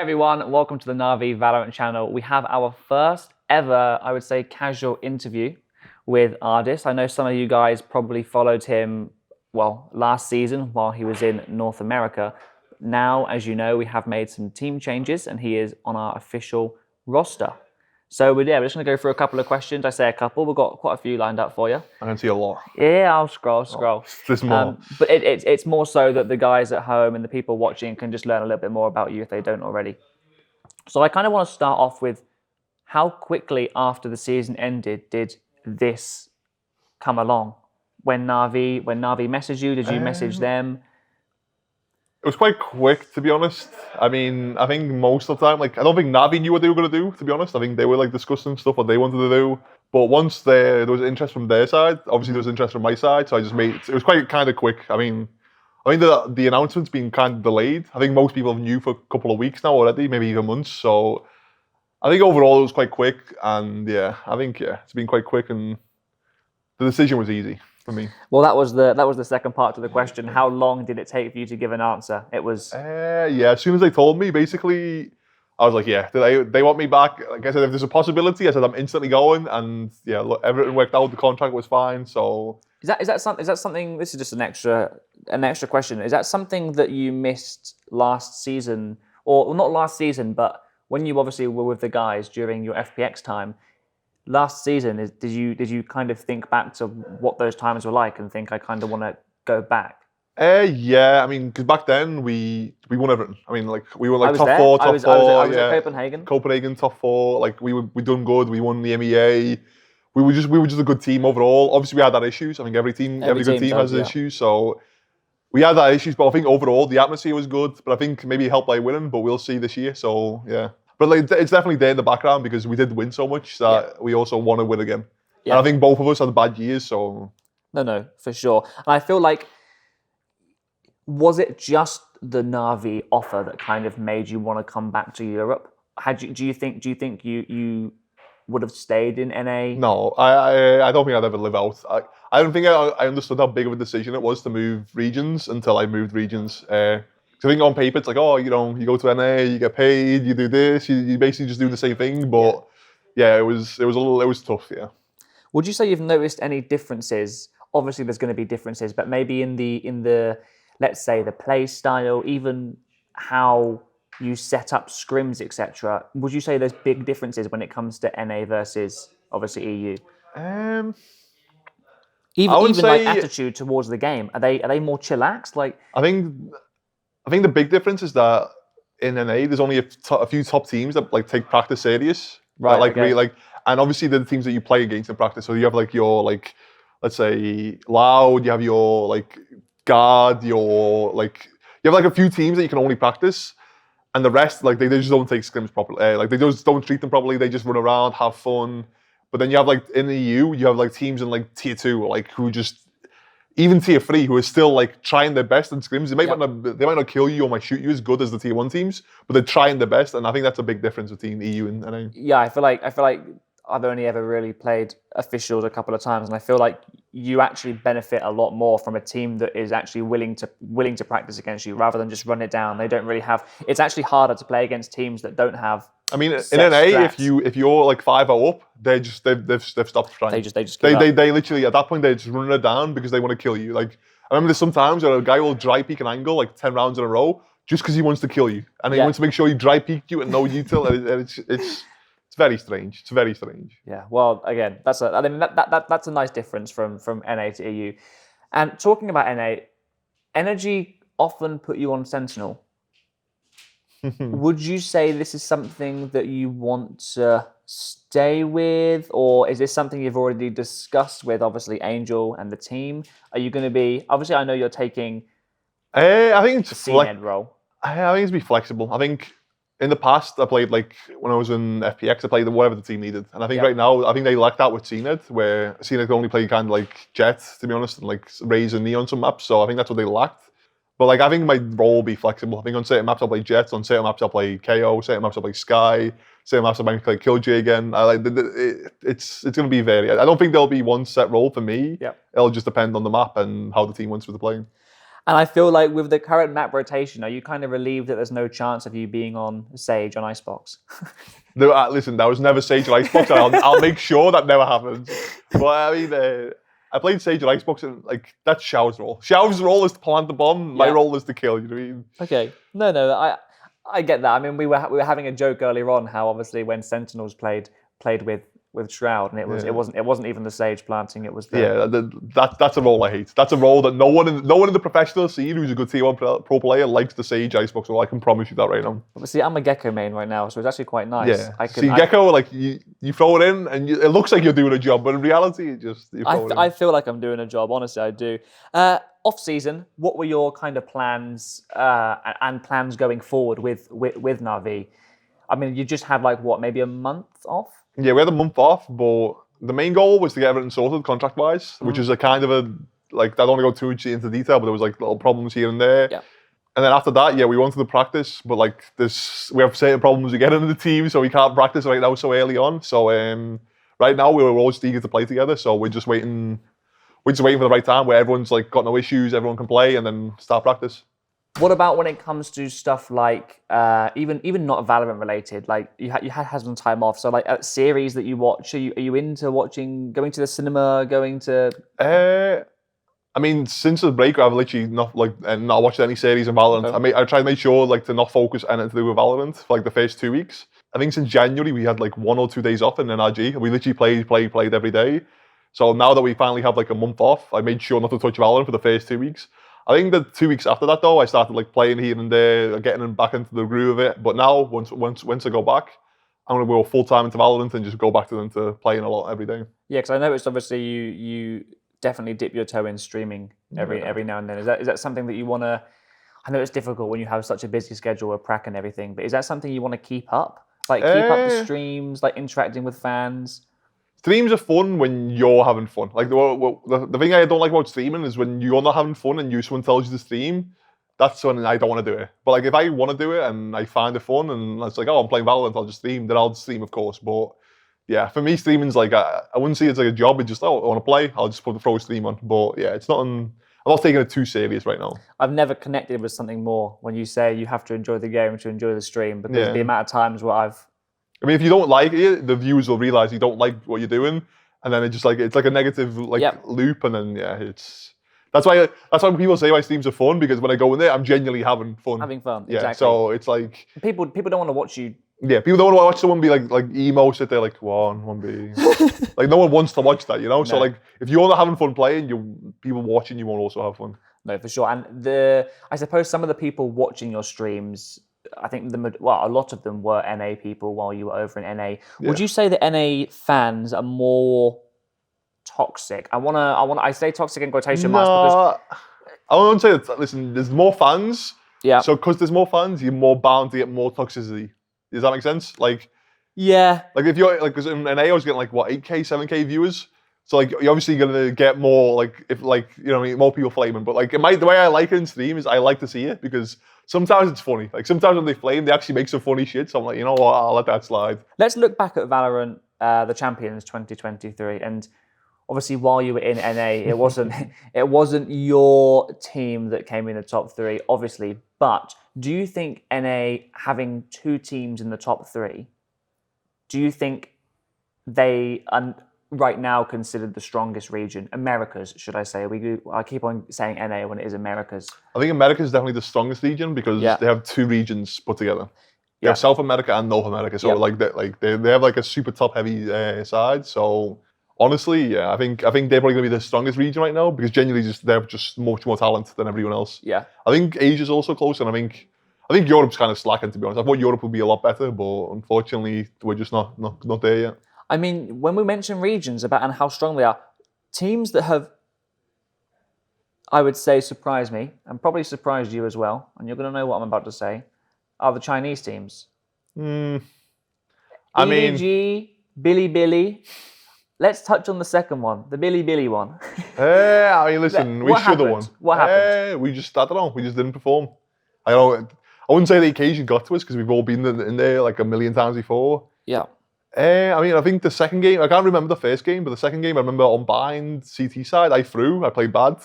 everyone, welcome to the Navi Valorant channel. We have our first ever, I would say, casual interview with Ardis. I know some of you guys probably followed him, well, last season while he was in North America. Now, as you know, we have made some team changes and he is on our official roster. So we're yeah, we're just going to go through a couple of questions. I say a couple, we've got quite a few lined up for you. I can see a lot. Yeah, I'll scroll, scroll. There's more. Um, but it, it's it's more so that the guys at home and the people watching can just learn a little bit more about you if they don't already. So I kind of want to start off with how quickly after the season ended did this come along? When Navi when Navi messaged you, did you message Um, them? It was quite quick, to be honest. I mean, I think most of the time, like, I don't think Navi knew what they were going to do, to be honest. I think they were, like, discussing stuff, what they wanted to do. But once there, there was interest from their side, obviously there was interest from my side, so I just made, it was quite kind of quick. I mean, I think the, the announcement's been kind of delayed. I think most people have knew for a couple of weeks now already, maybe even months. So I think overall it was quite quick. And yeah, I think, yeah, it's been quite quick and the decision was easy for me. Well, that was the that was the second part to the question. How long did it take for you to give an answer? It was Uh, yeah, as soon as they told me, basically, I was like, yeah, they, they want me back. Like I said, if there's a possibility, I said I'm instantly going. And yeah, look, everything worked out. The contract was fine. So Is that is that something? Is that something? This is just an extra an extra question. Is that something that you missed last season, or well, not last season, but when you obviously were with the guys during your FPX time? Last season, is, did you did you kind of think back to what those times were like and think I kind of want to go back? uh, yeah, I mean, because back then we we won everything. I mean, like we were like top there. four, top I was, four. I was, I was yeah. at Copenhagen. Copenhagen top four. Like we were we done good. We won the MEA. We were just we were just a good team overall. Obviously, we had that issues. I think every team Every every, good team team does, has yeah. issues. So we had that issues, but I think overall the atmosphere was good. But I think maybe it helped by winning. But we'll see this year. So yeah. But like it's definitely there in the background because we did win so much that we also want to win again. Yeah. And I think both of us had bad years. So No, no, for sure. And I feel like, was it just the Navi offer that kind of made you want to come back to Europe? Had you, do you think? Do you think you you would have stayed in NA? no, I I, I don't think I'd ever live out. I, I don't think I, I understood how big of a decision it was to move regions until I moved regions. Uh, I think on paper it's like, oh, you know, you go to NA, you get paid, you do this, you, you basically just do the same thing. But yeah, it was it was a little it was tough. Yeah. Would you say you've noticed any differences? Obviously, there's going to be differences, but maybe in the in the let's say the play style, even how you set up scrims, etc. Would you say there's big differences when it comes to NA versus obviously EU? Um, Even even like attitude towards the game, are they are they more chillaxed? Like I think I think the big difference is that in NA there's only a, a few top teams that like take practice serious. that, Right, like okay. really like and obviously they're the teams that you play against in practice. So you have like your like let's say loud, you have your like guard, your like you have like a few teams that you can only practice. And the rest, like they, they just don't take scrims properly. Uh, like they just don't treat them properly. They just run around, have fun. But then you have like in the EU, you have like teams in like tier two, like who just even tier three, who are still like trying their best in scrims. They might Yep. not they might not kill you or might shoot you as good as the tier one teams, but they're trying their best. And I think that's a big difference between EU and NA. yeah, I feel like I feel like I've only ever really played officials a couple of times, and I feel like you actually benefit a lot more from a team that is actually willing to willing to practice against you rather than just run it down. They don't really have. It's actually harder to play against teams that don't have. I mean, in NA, if you if you're like five zero up, they just they've, they've they've stopped trying. They just they just they, they they literally at that point they're just running it down because they want to kill you. Like I remember there's sometimes where a guy will dry peek an angle like ten rounds in a row just because he wants to kill you and he Yeah. wants to make sure he dry peek you and no util. and, it- and it's it's it's very strange. It's very strange. Yeah, well, again, that's a. I mean, that, that, that that's a nice difference from from NA to EU. And talking about NA, Energy often put you on Sentinel. Would you say this is something that you want to stay with, or is this something you've already discussed with obviously Angel and the team? Are you going to be obviously? I know you're taking Uh, I think it's the flex- role. I think it's be flexible. I think in the past I played like when I was in FPX, I played whatever the team needed, and I think Yeah. right now I think they lacked that with CNED, where CNED only play kind of like Jet to be honest, and like Raze and Neon on some maps. So I think that's what they lacked. But like I think my role will be flexible. I think on certain maps I'll play Jets, on certain maps I'll play KO, certain maps I'll play Sky, certain maps I might play Killjoy again. I like the, the, it, it's it's going to be varied. I don't think there'll be one set role for me. Yep. It'll just depend on the map and how the team wants me to playing. And I feel like with the current map rotation, are you kind of relieved that there's no chance of you being on Sage on Icebox? No, uh, listen, that was never Sage or Icebox. I'll, I'll make sure that never happens. But I mean, uh, I played Sage or Xbox, and like that's Xiao's role. Xiao's role is to plant the bomb. My Yeah. role is to kill. You know what I mean? okay. No, no, I I get that. I mean, we were we were having a joke earlier on how obviously when Sentinels played played with with Shroud, and it was Yeah. it wasn't it wasn't even the Sage planting. It was the Yeah, that, that, that's a role I hate. That's a role that no one in no one in the professional scene who's a good tier one pro, pro player likes the Sage Icebox role. I can promise you that right now. But see, I'm a Gecko main right now, so it's actually quite nice. Yeah. I can. See, I- Gecko, like you, you throw it in, and you, it looks like you're doing a job, but in reality, it just you I, it. I feel like I'm doing a job. Honestly, I do. Uh, off season, what were your kind of plans uh, and plans going forward with, with with Navi? I mean, you just had like what, maybe a month off? Yeah, we had a month off, but the main goal was to get everything sorted contract wise, which Mm-hmm. is a kind of a like I don't want to go too much into detail, but there was like little problems here and there. Yeah. And then after that, yeah, we wanted to the practice, but like this, we have certain problems again in the team, so we can't practice right now so early on. So um, right now we were all just eager to play together, so we're just waiting. We're just waiting for the right time where everyone's like got no issues, everyone can play, and then start practice. What about when it comes to stuff like uh, even even not Valorant related? Like you had you had, had some time off, so like uh, series that you watch. Are you are you into watching, going to the cinema, going to? Uh, I mean, since the break, I've literally not like uh, not watched any series in Valorant. Okay. I mean, I tried to make sure like to not focus anything to do with Valorant for like the first two weeks. I think since January we had like one or two days off in NRG. We literally played, played, played every day. So now that we finally have like a month off, I made sure not to touch Valorant for the first two weeks. I think the two weeks after that though, I started like playing here and there, getting back into the groove of it. But now once once once I go back, I'm gonna go full time into Valorant and just go back to into playing a lot every day. Yeah, because I noticed obviously you you definitely dip your toe in streaming every Yeah. every now and then. Is that is that something that you want to? I know it's difficult when you have such a busy schedule with prac and everything, but is that something you want to keep up? Like keep up the Eh. streams, like interacting with fans. Streams are fun when you're having fun. Like the, the the thing I don't like about streaming is when you're not having fun and you someone tells you to stream. That's when I don't want to do it. But like if I want to do it and I find it fun and it's like oh I'm playing Valorant, I'll just stream. Then I'll stream of course. But yeah, for me streaming's like I, I wouldn't see it as like a job. It's just oh I want to play. I'll just put the throw stream on. But yeah, it's not. I'm not taking it too serious right now. I've never connected with something more when you say you have to enjoy the game to enjoy the stream because Yeah. the amount of times where I've I mean, if you don't like it, the viewers will realize you don't like what you're doing, and then it just like it's like a negative like Yep. loop, and then yeah, it's that's why that's why people say my streams are fun because when I go in there, I'm genuinely having fun. having fun. yeah, exactly. so it's like people people don't want to watch you. yeah, people don't want to watch someone be like like emo sit there like one one B. like no one wants to watch that, you know. So No. like if you're not having fun playing, you people watching you won't also have fun. No, for sure. And the I suppose some of the people watching your streams, I think the well, a lot of them were NA people while you were over in NA. Would you say that NA fans are more toxic? I wanna, I wanna, I say toxic in quotation marks because I won't say that. Listen, there's more fans. yeah, So because there's more fans, you're more bound to get more toxicity. Does that make sense? Like. yeah, Like if you're like, because in NA I was getting like what eight k, seven k viewers. So like you're obviously gonna get more like if like you know what I mean more people flaming. But like might the way I like it in stream is I like to see it because sometimes it's funny. Like sometimes when they flame, they actually make some funny shit. So I'm like, you know what, I'll let that slide. Let's look back at Valorant, uh, the Champions 2023, and obviously while you were in NA, it wasn't it wasn't your team that came in the top three, obviously. But do you think NA having two teams in the top three, do you think they right now considered the strongest region? Americas, should I say? We I keep on saying NA when it is Americas. I think America is definitely the strongest region because Yeah. they have two regions put together. They Yeah. have South America and North America. So Yeah. like they like they, they have like a super top heavy uh, side. So honestly, yeah, I think I think they're probably gonna be the strongest region right now because genuinely just they have just much more talent than everyone else. Yeah. I think Asia's also close, and I think I think Europe's kind of slacking to be honest. I thought Europe would be a lot better, but unfortunately, we're just not not, not there yet. I mean, when we mention regions about and how strong they are, teams that have, I would say, surprised me and probably surprised you as well, and you're going to know what I'm about to say, are the Chinese teams. Hmm. I mean, EDG, Billy Billy. Let's touch on the second one, the Billy Billy one. eh, I mean, listen, we should have won. What happened? Eh, we just I don't know. We just didn't perform. I don't. I wouldn't say the occasion got to us because we've all been in there like a million times before. yeah. Eh, I mean, I think the second game, I can't remember the first game, but the second game, I remember on bind CT side, I threw, I played bad.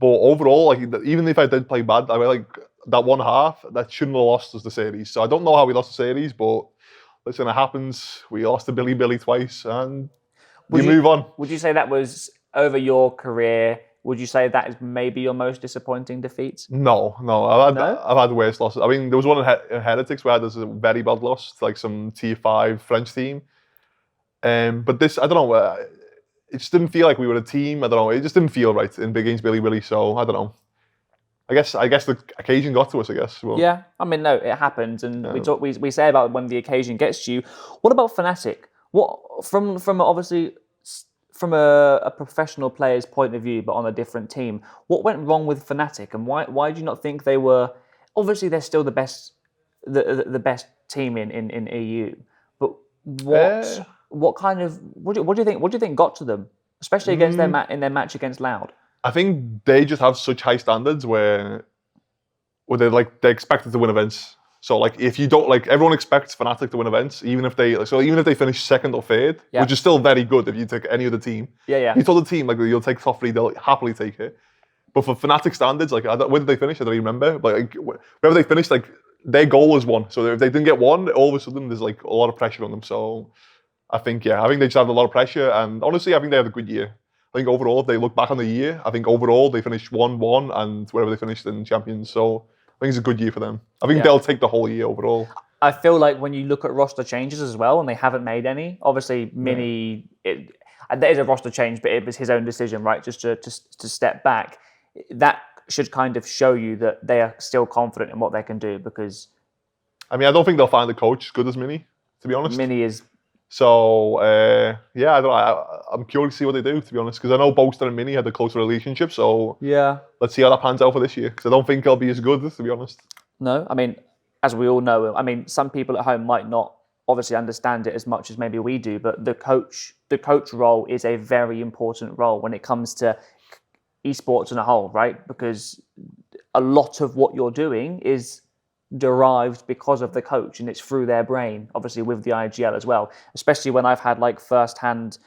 But overall, like even if I did play bad, I mean, like that one half that shouldn't have lost us the series. So I don't know how we lost the series, but listen, it happens. We lost to Billy Billy twice, and we you- move on. Would you say that was over your career? Would you say that is maybe your most disappointing defeat? No, no, I've had No? I've had worse losses. I mean, there was one in, He- in Heretics where there's a very bad loss to like some Tier Five French team. Um, but this, I don't know. Uh, it just didn't feel like we were a team. I don't know. It just didn't feel right in big games, Billy Willie. So I don't know. I guess I guess the occasion got to us. I guess. Well, Yeah, I mean, no, it happens, and we talk. We, we say about when the occasion gets to you. What about Fnatic? What from from obviously from a, a professional player's point of view, but on a different team. What went wrong with Fnatic, and why why do you not think they were? Obviously, they're still the best the the, the best team in, in, in EU. But what Uh, what kind of what do, what do you think what do you think got to them, especially against their Mm. ma- in their match against Loud? I think they just have such high standards where, where they're like they're expected to win events. So like if you don't like everyone expects Fnatic to win events, even if they so even if they finish second or third, Yeah. which is still very good if you take any other team. Yeah, yeah. You told the team like you'll take top three, they'll happily take it. But for Fnatic standards, like I where did they finish? I don't even remember. But like wh- wherever they finished, like their goal was one. So if they didn't get one, all of a sudden there's like a lot of pressure on them. So I think yeah, I think they just had a lot of pressure. And honestly, I think they had a good year. I think overall, if they look back on the year, I think overall they finished one one and wherever they finished in champions. So I think it's a good year for them. I think Yeah. they'll take the whole year overall. I feel like when you look at roster changes as well, and they haven't made any. Obviously, Mini, it, there is a roster change, but it was his own decision, right? Just to to, to step back. That should kind of show you that they are still confident in what they can do because I mean, I don't think they'll find a coach as good as Mini, to be honest. Mini is So uh, yeah, I don't. I, I'm curious to see what they do, to be honest, because I know Boaster and Mini had a closer relationship. So yeah. let's see how that pans out for this year, because I don't think I'll be as good, to be honest. No, I mean, as we all know, I mean, some people at home might not obviously understand it as much as maybe we do, but the coach, the coach role is a very important role when it comes to esports as a whole, right? Because a lot of what you're doing is derived because of the coach and it's through their brain, obviously with the IGL as well. Especially when I've had like first-hand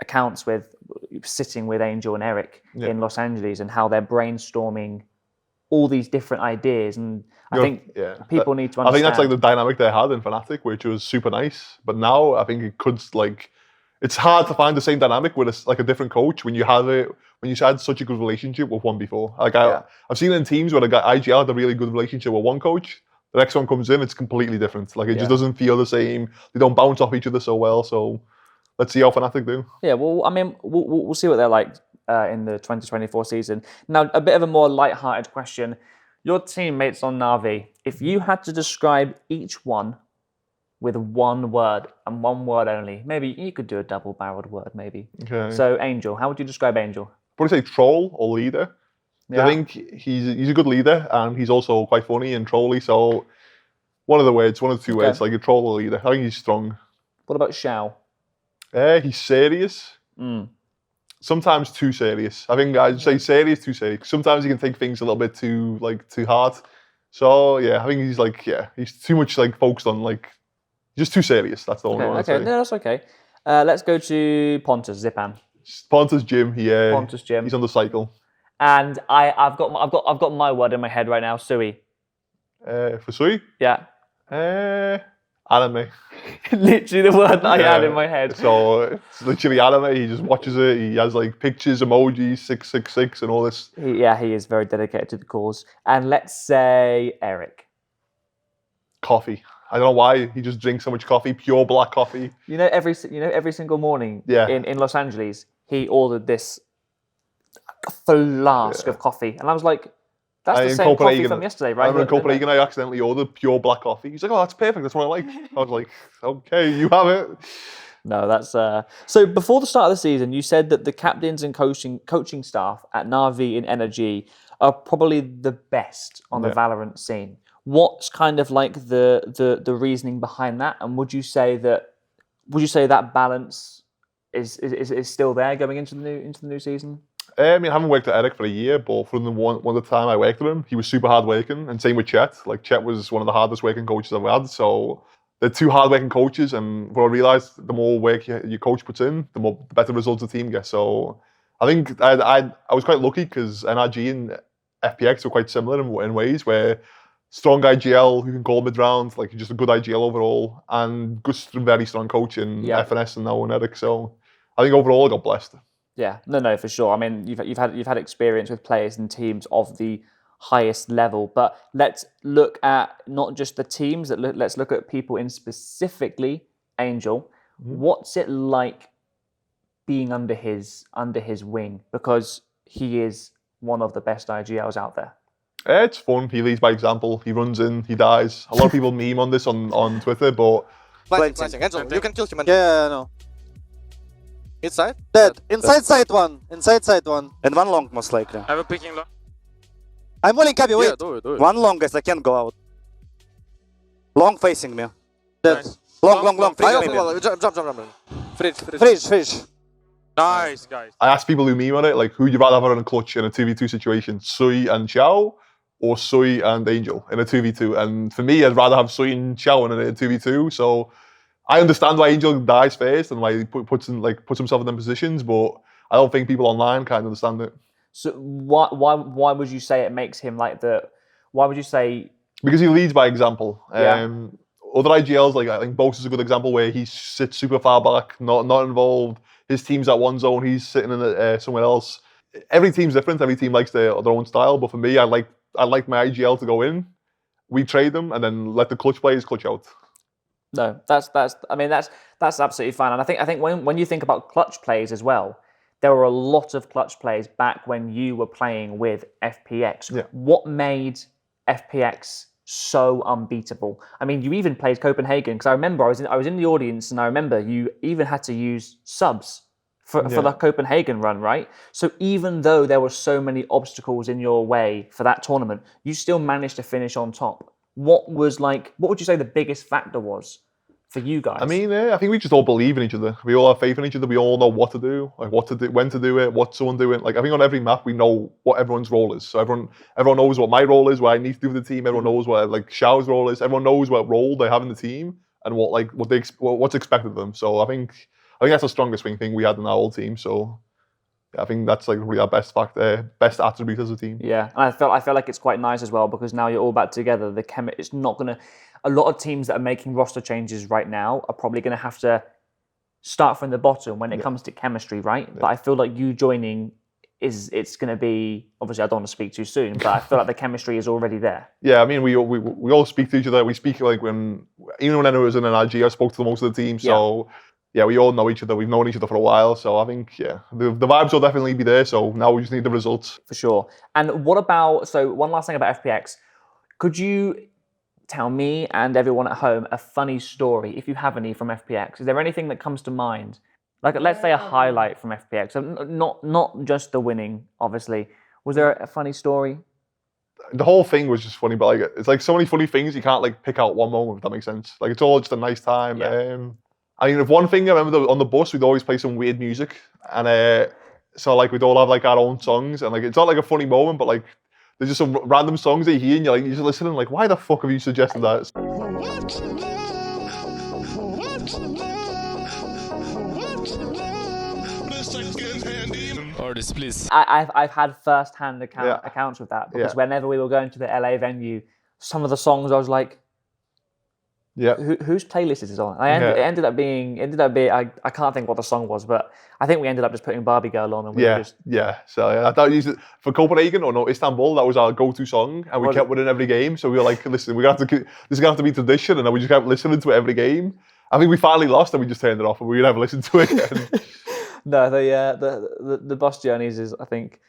accounts with sitting with Angel and Eric Yeah. in Los Angeles and how they're brainstorming all these different ideas and I You're- think yeah, people need to understand. I think that's like the dynamic they had in Fnatic, which was super nice. But now I think it could like, it's hard to find the same dynamic with a, like a different coach when you have it when you had such a good relationship with one before. Like I, Yeah. I've seen in teams where a guy IGL had a really good relationship with one coach. The next one comes in, it's completely different. Like it Yeah. just doesn't feel the same. They don't bounce off each other so well. So let's see how Fnatic do. Yeah, well, I mean, we'll, we'll we'll see what they're like uh, in the 2024 season. Now, a bit of a more light-hearted question. Your teammates on Navi, if you had to describe each one with one word and one word only, maybe you could do a double-barreled word, maybe. Okay. So, Angel, how would you describe Angel? probably say troll or leader. Yeah. I think he's he's a good leader and he's also quite funny and trolly. So one of the words, one of the two Okay. words, like a troll or leader. I think he's strong. What about Shao? Uh, he's serious. Mm. Sometimes too serious. I think I'd say serious, too serious. Sometimes he can take things a little bit too like too hard. So yeah, I think he's like yeah, he's too much like focused on like just too serious. That's the only Okay, one. Okay, no, that's okay. Uh, let's go to Pontus Zipan. Pontus Jim, he, uh, Pontus Jim. he's on the cycle. And I, I've got, my, I've got, I've got my word in my head right now. Sui. Uh, for Sui, Yeah, uh, anime. literally the word that I had in my head. So it's literally anime. He just watches it. He has like pictures, emojis, six six six, and all this. He, yeah, he is very dedicated to the cause. And let's say Eric. Coffee. I don't know why he just drinks so much coffee, pure black coffee. You know, every you know every single morning Yeah. in, in Los Angeles, he ordered this flask Yeah. of coffee, and I was like, "That's I- the same coffee from yesterday, I right?" remember in? Copenhagen, I accidentally ordered pure black coffee. He's like, "Oh, that's perfect. That's what I like." I was like, "Okay, you have it." No, that's uh. So before the start of the season, you said that the captains and coaching coaching staff at Navi and Energy are probably the best on the Valorant scene. What's kind of like the the the reasoning behind that? And would you say that would you say that balance is is, is, still there going into the new into the new season? Uh, I mean, I haven't worked at Eric for a year, but from the one, one of the time I worked with him, he was super hard working. And same with Chet. Like Chet was one of the hardest working coaches I've had. So they're two hard working coaches, and what I realised, the more work your, your coach puts in, the more the better results the team gets. So I think I I, I was quite lucky because NRG and FPX were quite similar in, in ways where strong IGL who can call mid round, like just a good IGL overall, and good very strong coach in Yeah. FNS and now in Eric. So I think overall I got blessed. Yeah, no, no, for sure. I mean, you've you've had you've had experience with players and teams of the highest level, but let's look at not just the teams. That let's look at people in specifically Angel. Mhm. What's it like being under his under his wing? Because he is one of the best IGLs out there. It's fun. He leads by example. He runs in, he dies. A lot of people meme on this on, on Twitter, but Planting, Planting. planting. Angel, you can kill him. And Yeah, I know. Inside? Dead. Inside side one. Inside side one. And one long most likely. I will picking long. I'm willing Cabby, wait. Yeah, do it, do it. One long guys, I can't go out. Long facing me. Dead. Nice. Long, long, long. I Fridge open maybe. wall. Jump, jump, jump, jump. Fridge, fridge. Fridge, fridge. Nice, guys. I asked people who meme on it, like, who'd you rather have on a clutch in a 2v2 situation, Sui and Chow, or Sui and Angel in a 2v2? And for me, I'd rather have Sui and Chow in a 2v2. So I understand why Angel dies first and why he puts in, like puts himself in them positions, but I don't think people online kind of understand it. So why why why would you say it makes him like the? Why would you say? because he leads by example. Yeah. Um, other IGLs, like I think Boast is a good example where he sits super far back, not not involved. His team's at one zone, he's sitting in uh, somewhere else. Every team's different. Every team likes their, their own style. But for me, I like I like my IGL to go in. We trade them and then let the clutch players clutch out. No, that's that's. I mean, that's that's absolutely fine. And I think I think when when you think about clutch plays as well, there were a lot of clutch plays back when you were playing with FPX. Yeah. What made FPX so unbeatable? I mean, you even played Copenhagen because I remember I was in I was in the audience and I remember you even had to use subs. For, for the Copenhagen run, right? So even though there were so many obstacles in your way for that tournament, you still managed to finish on top. What was like? What would you say the biggest factor was for you guys? I mean, yeah, I think we just all believe in each other. We all have faith in each other. We all know what to do, like what to do, when to do it, what someone doing. Like I think on every map we know what everyone's role is. So everyone everyone knows what my role is, what I need to do for the team. Everyone knows what like Xiao's role is. Everyone knows what role they have in the team and what like what they what's expected of them. So I think I think that's the strongest swing thing we had in our whole team. So yeah, I think that's like really our best factor, uh, best attribute as a team. Yeah, and I felt I feel like it's quite nice as well because now you're all back together. The chemi it's not gonna. A lot of teams that are making roster changes right now are probably gonna have to start from the bottom when it comes to chemistry, right? But I feel like you joining is it's gonna be obviously I don't want to speak too soon, but I feel like the chemistry is already there. Yeah, I mean, we all- we we all speak to each other. We speak like when even when I was in an RG, I spoke to the most of the team. So yeah. We all know each other. We've known each other for a while. So I think yeah, the the vibes will definitely be there. So now we just need the results. for sure. And what about so one last thing about FPX? Could you tell me and everyone at home a funny story if you have any from FPX? Is there anything that comes to mind? Like let's say a highlight from FPX. So not not just the winning, obviously. Was there a funny story? The whole thing was just funny, but like it's like so many funny things you can't like pick out one moment. If that makes sense. Like it's all just a nice time. Yeah. Um, I mean, if one thing I remember on the bus, we'd always play some weird music, and uh, so like we'd all have like our own songs, and like it's not like a funny moment, but like. There's just some r- random songs that you hear and you're like, you're just listening, like, why the fuck have you suggested that? Orders, please. I, I've I've had first hand account, Yeah. accounts with that because Yeah. whenever we were going to the LA venue, some of the songs I was like, Yeah. Who, whose playlist is this on? I end, Yeah. It ended up being ended up being I, I can't think what the song was, but I think we ended up just putting Barbie Girl on and we Yeah, just yeah. So yeah, that used it for Copenhagen or no Istanbul. That was our go-to song, and we kept it? winning every game. So we were like, listen, we're gonna have to. This is gonna have to be tradition, and then we just kept listening to it every game. I think we finally lost, and we just turned it off, and we never listened to it again. no the uh, the, the the bus journeys is I think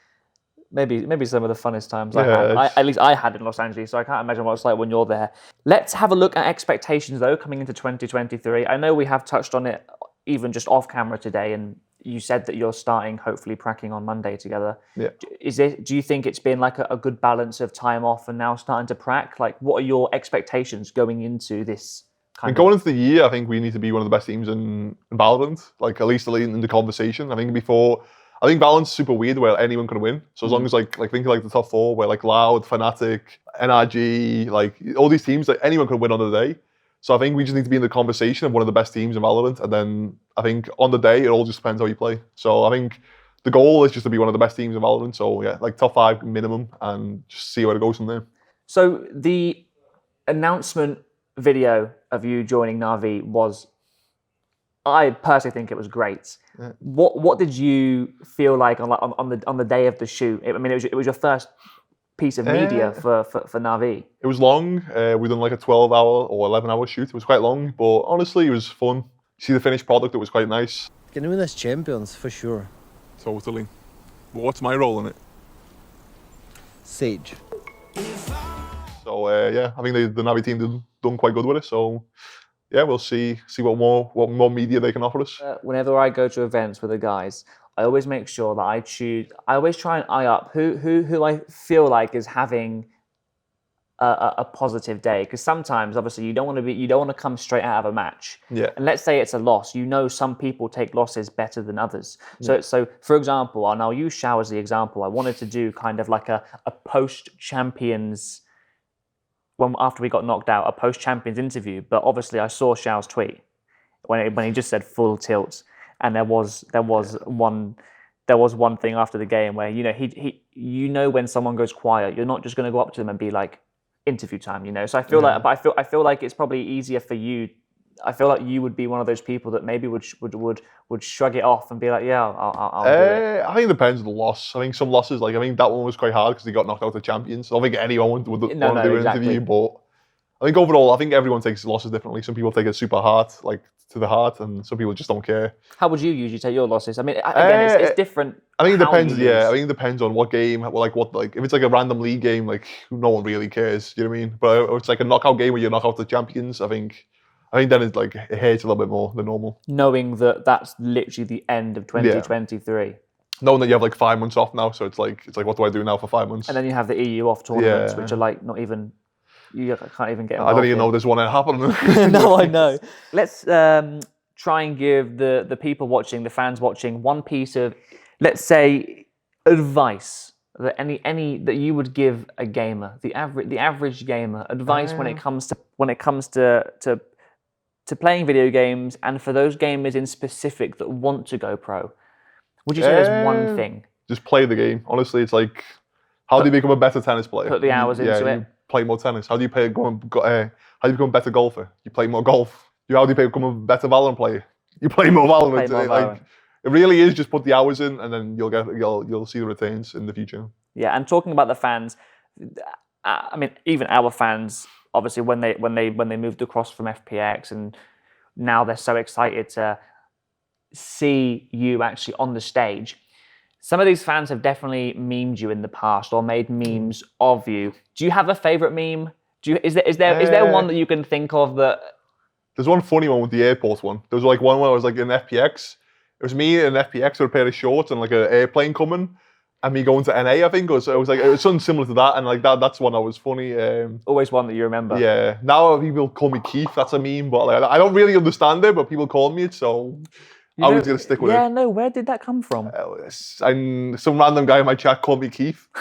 maybe maybe some of the funnest times I had. I, at least I had in Los Angeles, so I can't imagine what it's like when you're there. Let's have a look at expectations though coming into 2023. I know we have touched on it even just off camera today, and you said that you're starting hopefully pracking on Monday together. Yeah. Is it? Do you think it's been like a, a good balance of time off and now starting to prac? Like, what are your expectations going into this? Kind And going into the year, I think we need to be one of the best teams in, in Valorant, like at least in the conversation. I think before, I think Valorant's super weird where anyone can win. So as long mm-hmm. as like like think like the top four, where like Loud, Fnatic, NRG, like all these teams, like anyone could win on the day. So I think we just need to be in the conversation of one of the best teams in Valorant, and then I think on the day it all just depends how you play. So I think the goal is just to be one of the best teams in Valorant. So yeah, like top five minimum, and just see where it goes from there. So the announcement video of you joining Navi was, I personally think it was great. Yeah. What what did you feel like on, like, on on the on the day of the shoot? I mean, it was it was your first piece of media Uh, for, for for Navi. It was long. Uh, we done like a 12 hour or 11 hour shoot. It was quite long, but honestly, it was fun. See the finished product, it was quite nice. Can win as champions for sure. Totally. But what's my role in it? Sage. So uh, yeah, I think the, the Navi team did done quite good with it. So yeah, we'll see see what more what more media they can offer us. Uh, whenever I go to events with the guys, I always make sure that I choose. I always try and eye up who who who I feel like is having a, a, a positive day. Because sometimes, obviously, you don't want to be you don't want to come straight out of a match. Yeah. And let's say it's a loss. You know, some people take losses better than others. So so for example, and I'll use Shao as the example. I wanted to do kind of like a a post champions. When after we got knocked out, a post champions interview. But obviously, I saw Shao's tweet when it, when he just said full tilt, and there was there was one there was one thing after the game where you know he he you know when someone goes quiet, you're not just going to go up to them and be like interview time, you know. So I feel like, but I feel I feel like it's probably easier for you. I feel like you would be one of those people that maybe would would would would shrug it off and be like, yeah, I'll, I'll, I'll do it. Uh, I think it depends on the loss. I think some losses, like I think that one was quite hard because they got knocked out of champions. I don't think anyone would, would No, want no, to do an interview, but I think overall, I think everyone takes losses differently. Some people take it super hard, like to the heart, and some people just don't care. How would you usually take your losses? I mean, again, it's, Uh, it's different. I think it depends. Yeah, I think it depends on what game, like what, like if it's like a random league game, like no one really cares. You know what I mean? But if it's like a knockout game where you knock out the champions, I think, I think then it's like it hurts a little bit more than normal. knowing that that's literally the end of 2023, Knowing that you have like five months off now, so it's like it's like what do I do now for five months? and then you have the EU off tournaments, Yeah. which are like not even you can't even get. I don't even in. know this one happening. no, I know. Let's um, try and give the the people watching, the fans watching, one piece of, let's say, advice that any any that you would give a gamer, the average the average gamer, advice when it comes to when it comes to to to playing video games, and for those gamers in specific that want to go pro. Would you say there's one Uh, thing? Just play the game. Honestly, it's like how do you become a better tennis player? put the hours yeah, into you it. Play more tennis. How do you play? Go, go, uh, how do you become a better golfer? You play more golf. You how do you become a better Valorant player? You play more Valorant. Play more It, like, it really is just put the hours in, and then you'll get you'll you'll see the returns in the future. Yeah, and talking about the fans, I mean, even our fans, obviously, when they when they when they moved across from FPX, and now they're so excited to see you actually on the stage. Some of these fans have definitely memed you in the past or made memes of you. Do you have a favorite meme? Do you is there is there is there one Uh, that you can think of that? There's one funny one with the airport one. There was like one where I was like in FPX. It was me in FPX with a pair of shorts and like an airplane coming, and me going to NA. I think it was. It was like it was something similar to that, and like that. That's one that was funny. Um, Always one that you remember. Yeah. Now people call me Keith. That's a meme, but like I don't really understand it. But people call me it, so You I know- was gonna stick with yeah, it. Yeah, no. Where did that come from? Uh, And some random guy in my chat called me Keith.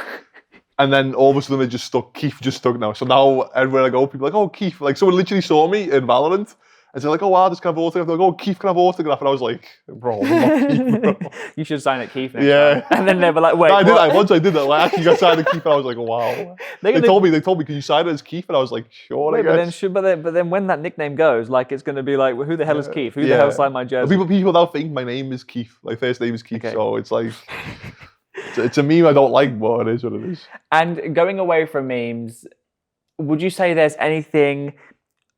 And then all of a sudden it just stuck. Keith just stuck now. So now everywhere I go, people are like, oh Keith. Like someone literally saw me in Valorant. And they're like, oh wow, this can have autograph. They're like, oh Keith can have autograph. And I was like, bro, Keith, bro. you should sign at Keith Yeah. time. And then they were like, wait, No, I did. what? I, once I did that. Like, I actually got signed as Keith. And I was like, wow. They're They gonna- told me. They told me, can you sign it as Keith? And I was like, sure. Wait, I but then, should, but then, but then when that nickname goes, like it's going to be like, well, who the hell is Keith? Who the hell signed my jersey? People, people now think my name is Keith. My first name is Keith. Okay. So it's like, it's, it's a meme I don't like, but it is what it is. And going away from memes, would you say there's anything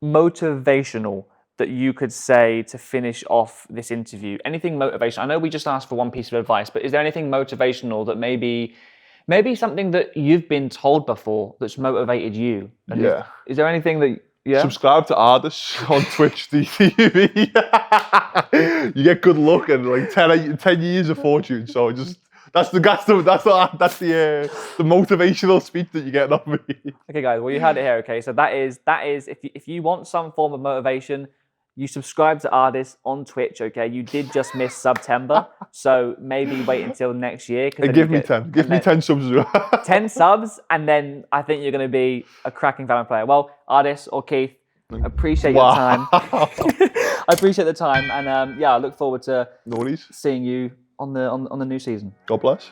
motivational that you could say to finish off this interview? Anything motivational? I know we just asked for one piece of advice, but is there anything motivational that maybe, maybe something that you've been told before that's motivated you? And Yeah. Is there anything that yeah? Subscribe to Ardis on Twitch TV. you get good luck and like 10, 10 years of fortune. So just that's the that's the that's the that's the uh, the motivational speech that you get off me. Okay, guys. Well, you heard it here. Okay, so that is that is if you, if you want some form of motivation, you subscribe to Artist on Twitch. Okay, you did just miss September, so maybe wait until next year. And give me get- ten. Give me ten subs. as well. 10 subs, and then I think you're going to be a cracking Valorant player. Well, Artist or Keith, appreciate your time. I appreciate the time, and um, yeah, I look forward to seeing you on the on, on the new season. God bless.